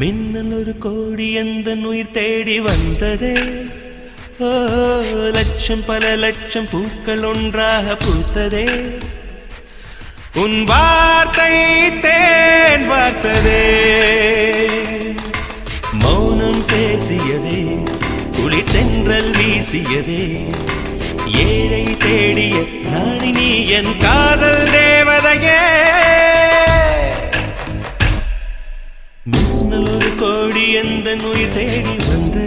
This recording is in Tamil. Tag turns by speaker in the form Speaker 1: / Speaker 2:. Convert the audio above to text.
Speaker 1: மின்னல் ஒரு கோடி எந்த உயிர் தேடி வந்ததே? ஓ லட்சம் பல லட்சம் பூக்கள் ஒன்றாக பூத்ததே. உன் வார்த்தை தேன் பார்த்ததே மௌனம் பேசியதே குளிர் தென்றல் வீசியதே. ஏழை தேடிய ராணி நீ என் காதல் தே. மின்னல் ஒரு கோடி எந்த நோய் தேடி வந்து